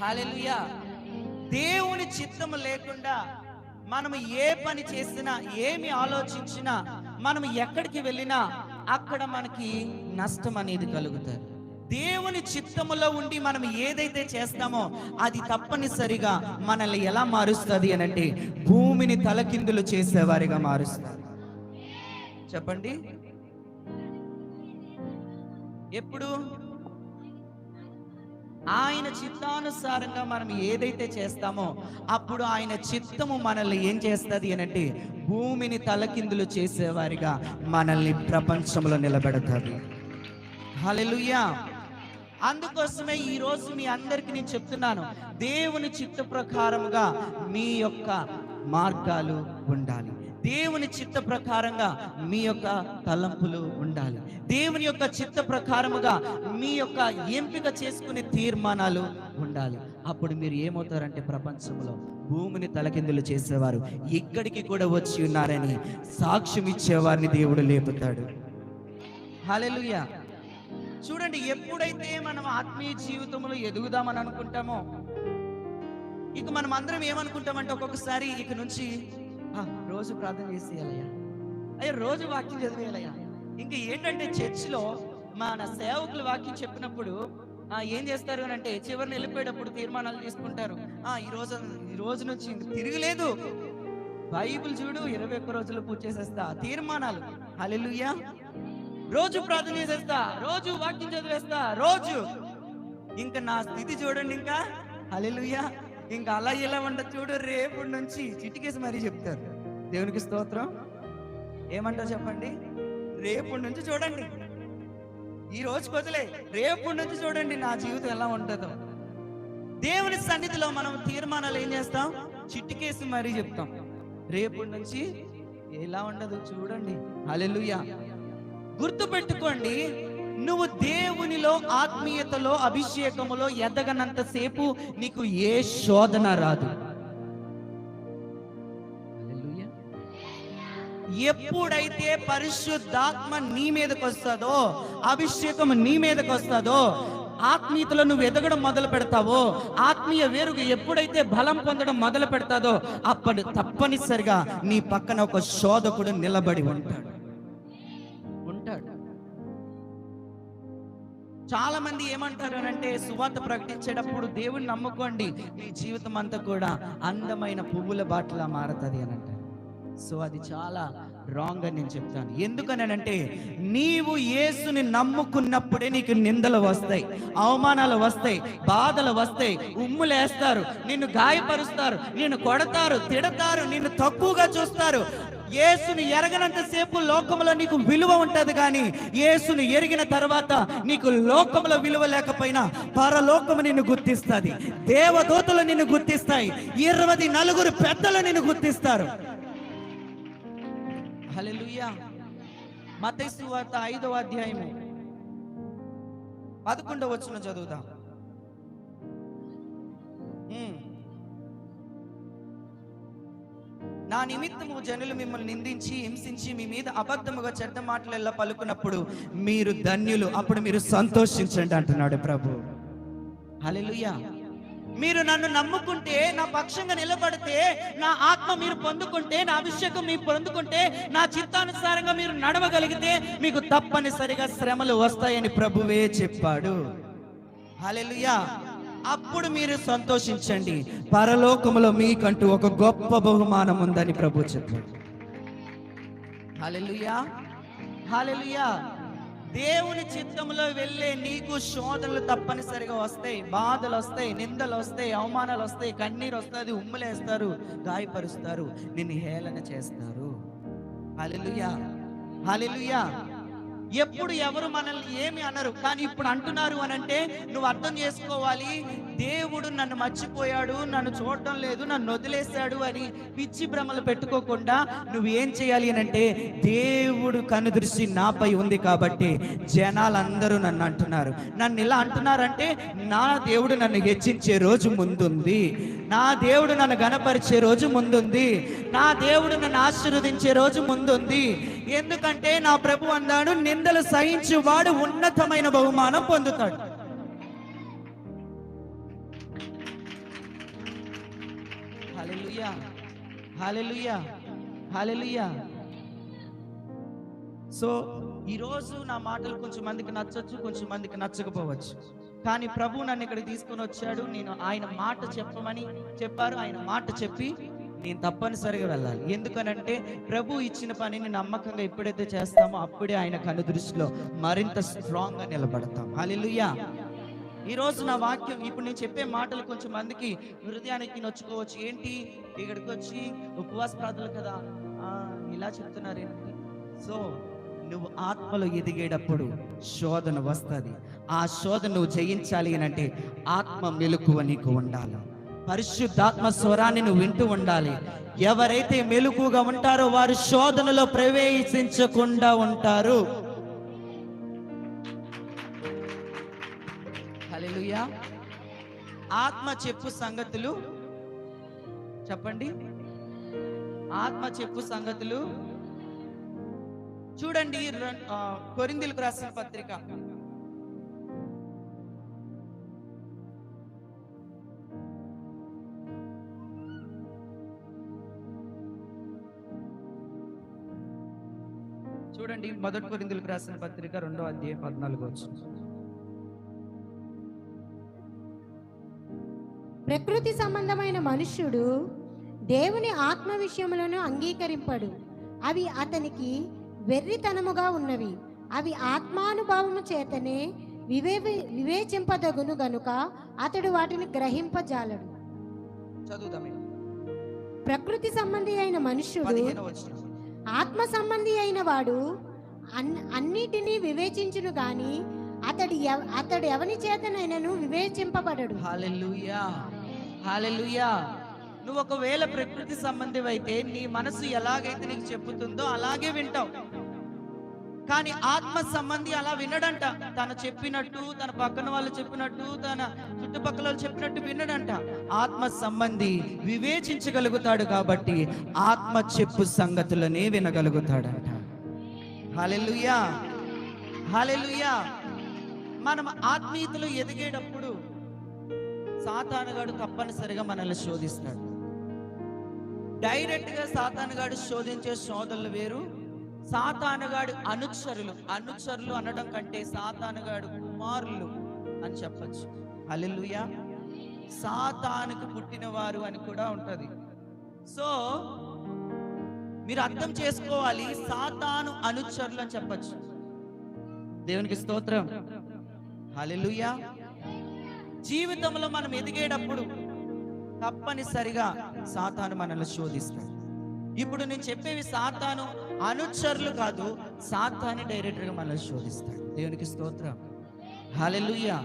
Hallelujah దేవుని చిత్తము లేకుండా మనం ఏ పని చేసినా ఏమి ఆలోచించినా మనం ఎక్కడికి వెళ్ళినా అక్కడ మనకి నష్టం అనేది కలుగుతుంది దేవుని చిత్తములో ఉండి మనం ఏదైతే చేస్తామో అది తప్పనిసరిగా మనల్ని ఎలా మారుస్తుంది అని అంటే భూమిని తలకిందులు చేసేవారిగా మారుస్తుంది చెప్పండి. ఎప్పుడు? ఆయన చిత్తానుసారంగా మనం ఏదైతే చేస్తామో అప్పుడు ఆయన చిత్తము మనల్ని ఏం చేస్తుంది అని అంటే భూమిని తలకిందులు చేసేవారిగా మనల్ని ప్రపంచంలో నిలబెడతారు హల్లెలూయా. అందుకోసమే ఈరోజు మీ అందరికి నేను చెప్తున్నాను దేవుని చిత్త ప్రకారముగా మీ యొక్క మార్గాలు ఉండాలి. దేవుని చిత్త ప్రకారంగా మీ యొక్క తలంపులు ఉండాలి. దేవుని యొక్క చిత్త ప్రకారముగా మీ యొక్క ఎంపిక చేసుకునే తీర్మానాలు ఉండాలి. అప్పుడు మీరు ఏమవుతారంటే ప్రపంచంలో భూమిని తలకిందులు చేసేవారు. ఇక్కడికి కూడా వచ్చి ఉన్నారని సాక్ష్యం ఇచ్చేవారిని దేవుడు లేపుతాడు. హల్లెలూయా. చూడండి ఎప్పుడైతే మనం ఆత్మీయ జీవితంలో ఎదుగుదామని అనుకుంటామో ఇక మనం అందరం ఏమనుకుంటామంటే ఒక్కొక్కసారి ఇక నుంచి రోజు ప్రార్థన చేసేయాలయ్యా. అయ్యా రోజు వాక్యం చదివేయాలయ్యా. ఇంకా ఏంటంటే చర్చిలో మన సేవకులు వాక్యం చెప్పినప్పుడు ఆ, ఏం చేస్తారు అని అంటే చివరిని వెళ్ళిపోయేటప్పుడు తీర్మానాలు తీసుకుంటారు. ఆ ఈ రోజు ఈ రోజు నుంచి ఇంక తిరగలేదు. బైబిల్ చూడు ఇరవై ఒక్క రోజులు పూజ చేసేస్తా. తీర్మానాలు. హలెలుయ్యా రోజు ప్రార్థన చేసేస్తా. రోజు వాక్యం చదివేస్తా. రోజు. ఇంకా నా స్థితి చూడండి ఇంకా. హలెలుయ్యా ఇంకా అలా ఇలా ఉండ చూడు రేపు నుంచి చిటికేసి మరీ చెప్తారు. దేవునికి స్తోత్రం. ఏమంటారు చెప్పండి? రేపు నుంచి చూడండి. ఈ రోజు వదిలే రేపు నుంచి చూడండి నా జీవితం ఎలా ఉంటుందో. దేవుని సన్నిధిలో మనం తీర్మానాలు ఏం చేస్తాం? చిటికేసి మరీ చెప్తాం. రేపు నుంచి ఎలా ఉండదు చూడండి. అలెలుయ గుర్తు పెట్టుకోండి నువ్వు దేవునిలో ఆత్మీయతలో అభిషేకములో ఎదగనంత సేపు నీకు ఏ శోధన రాదు. ఎప్పుడైతే పరిశుద్ధాత్మ నీ మీదకి వస్తుందో అభిషేకం నీ మీదకి వస్తుందో ఆత్మీయతలో నువ్వు ఎదగడం మొదలు పెడతావో ఆత్మీయ వేరుగా ఎప్పుడైతే బలం పొందడం మొదలు పెడతాదో అప్పుడు తప్పనిసరిగా నీ పక్కన ఒక శోధకుడు నిలబడి ఉంటాడు చాలా మంది ఏమంటారు అని అంటే సువార్త ప్రకటించేటప్పుడు దేవుని నమ్ముకోండి మీ జీవితం అంతా కూడా అందమైన పువ్వుల బాటలా మారుతుంది అని అంటారు. సో అది చాలా రాంగ్ అని నేను చెప్తాను. ఎందుకనంటే నీవు యేసుని నమ్ముకున్నప్పుడే నీకు నిందలు వస్తాయి అవమానాలు వస్తాయి బాధలు వస్తాయి ఉమ్ములేస్తారు నిన్ను గాయపరుస్తారు నిన్ను కొడతారు తిడతారు నిన్ను తక్కువగా చూస్తారు యేసుని ఎరగనంత సేపు లోకంలో నీకు విలువ ఉంటది కానీ యేసుని ఎరిగిన తర్వాత నీకు లోకంలో విలువ లేకపోయినా పరలోకము నిన్ను గుర్తిస్తుంది. దేవదూతలు నిన్ను గుర్తిస్తాయి. ఇరవై నలుగురు పెద్దలు నిన్ను గుర్తిస్తారు. హల్లెలూయా. మత్తయి ఐదవ అధ్యాయము. పదకొండవ వచ్చిన చదువుదాం. నా నిమిత్తము జనులు మిమ్మల్ని నిందించి హింసించి మీ మీద అబద్ధముగా చెడ్డ మాటలెల్లా పలుకున్నప్పుడు మీరు ధన్యులు. అప్పుడు మీరు సంతోషించండి అంటున్నాడు ప్రభు. హల్లెలూయా. మీరు నన్ను నమ్ముకుంటే నా పక్షంగా నిలబడితే నా ఆత్మ మీరు పొందుకుంటే నా అభిషేకం మీరు పొందుకుంటే నా చిత్తానుసారంగా మీరు నడవగలిగితే మీకు తప్పనిసరిగా శ్రమలు వస్తాయని ప్రభువే చెప్పాడు. హల్లెలూయా. అప్పుడు మీరు సంతోషించండి. పరలోకములో మీకంటూ ఒక గొప్ప బహుమానం ఉందని ప్రభు చెప్పాడు దేవుని చిత్తంలో వెళ్ళే నీకు శోధనలు తప్పనిసరిగా వస్తాయి. బాధలు వస్తాయి నిందలు వస్తాయి అవమానాలు వస్తాయి కన్నీరు వస్తుంది ఉమ్ములేస్తారు గాయపరుస్తారు నిన్ను హేళన చేస్తారు. హల్లెలూయా. హల్లెలూయా. ఎప్పుడు ఎవరు మనల్ని ఏమి అనరు. కానీ ఇప్పుడు అంటున్నారు అని అంటే నువ్వు అర్థం చేసుకోవాలి. దేవుడు నన్ను మర్చిపోయాడు నన్ను చూడటం లేదు నన్ను వదిలేశాడు అని పిచ్చి భ్రమలు పెట్టుకోకుండా నువ్వు ఏం చేయాలి అని అంటే దేవుడు కనుదృష్టి నాపై ఉంది కాబట్టి జనాలందరూ నన్ను అంటున్నారు. నన్ను ఇలా అంటున్నారంటే నా దేవుడు నన్ను హెచ్చించే రోజు ముందుంది. నా దేవుడు నన్ను గణపరిచే రోజు ముందుంది. నా దేవుడు నన్ను ఆశీర్వదించే రోజు ముందుంది. ఎందుకంటే నా ప్రభు అన్నాడు నిందలు సహించు వాడు ఉన్నతమైన బహుమానం పొందుతాడు. సో ఈరోజు నా మాటలు కొంచెం మందికి నచ్చొచ్చు కొంచెం మందికి నచ్చకపోవచ్చు. కానీ ప్రభు నన్ను ఇక్కడ తీసుకొని వచ్చాడు. నేను ఆయన మాట చెప్పమని చెప్పారు ఆయన మాట చెప్పి నేను తప్పనిసరిగా వెళ్ళాలి. ఎందుకనంటే ప్రభు ఇచ్చిన పనిని నమ్మకంగా ఎప్పుడైతే చేస్తామో అప్పుడే ఆయన కను దృష్టిలో మరింత స్ట్రాంగ్గా నిలబడతాం. హల్లెలూయా ఈ రోజు నా వాక్యం ఇప్పుడు నేను చెప్పే మాటలు కొంచెం మందికి హృదయానికి నొచ్చుకోవచ్చు. ఏంటి? ఇక్కడికి వచ్చి ఉపవాస ప్రార్థనలు కదా? ఆ, ఇలా చెప్తున్నారేంటి? సో నువ్వు ఆత్మలో ఎదిగేటప్పుడు శోధన వస్తుంది. ఆ శోధన నువ్వు జయించాలి అని అంటే ఆత్మ మెలకువ నీకు ఉండాలి. పరిశుద్ధాత్మ స్వరాన్ని నువ్వు వింటూ ఉండాలి. ఎవరైతే మెలుకుగా ఉంటారో వారు శోధనలో ప్రవేశించకుండా ఉంటారు. ఆత్మ చెప్పు సంగతులు. చెప్పండి. ఆత్మ చెప్పు సంగతులు. చూడండి రెం- రాసిన పత్రిక. మొదటి కొరింథీయులకు రాసిన పత్రిక రెండో అధ్యాయం పద్నాలుగు వచ్చింది ప్రకృతి సంబంధమైన మనుష్యుడు దేవుని ఆత్మ విషయములను అంగీకరింపడు. అవి అతనికి వెర్రితనముగా ఉన్నవి. అవి ఆత్మానుభవము చేతనే వివే వివేచింపదగును గనుక అతడు వాటిని గ్రహింపజాలడు. ప్రకృతి సంబంధి అయిన మనుష్యుడు ఆత్మ సంబంధి అయిన వాడు అన్నిటినీ వివేచించును గాని అతడు ఎవ- అతడు ఎవని చేతనైనను వివేచింపబడడు. హాలెలుయా. హాలెలూయా. నువ్వు ఒకవేళ ప్రకృతి సంబంధి అయితే నీ మనసు ఎలాగైతే నీకు చెప్పుతుందో అలాగే వింటావు. కానీ ఆత్మ సంబంధి అలా వినడంట. తను చెప్పినట్టు తన పక్కన వాళ్ళు చెప్పినట్టు తన చుట్టుపక్కల వాళ్ళు చెప్పినట్టు వినడంట. ఆత్మ సంబంధి వివేచించగలుగుతాడు కాబట్టి ఆత్మ చెప్పు సంగతులనే వినగలుగుతాడంట. హాలెలుయా హాలెలుయా మనం ఆత్మీయతలో ఎదిగేటప్పుడు సాతానుగాడు తప్పనిసరిగా మనల్ని శోధిస్తాడు డైరెక్ట్గా సాతానుగాడు శోధించే శోధనలు వేరు. సాతానుగాడు అనుచరులు. అనుచరులు అనడం కంటే సాతానుగాడు కుమారులు అని చెప్పచ్చు. హల్లెలూయా. సాతానుకు పుట్టినవారు అని కూడా ఉంటుంది. సో మీరు అర్థం చేసుకోవాలి. సాతాను అనుచరులు అని చెప్పచ్చు. దేవునికి స్తోత్రం. హలెలుయా జీవితంలో మనం ఎదిగేటప్పుడు తప్పనిసరిగా సాతాను మనల్ని శోధిస్తాడు. ఇప్పుడు నేను చెప్పేవి సాతాను అనుచరులు కాదు సాతాని డైరెక్టర్గా మనల్ని శోధిస్తాడు. దేవునికి స్తోత్రం. హలెలుయా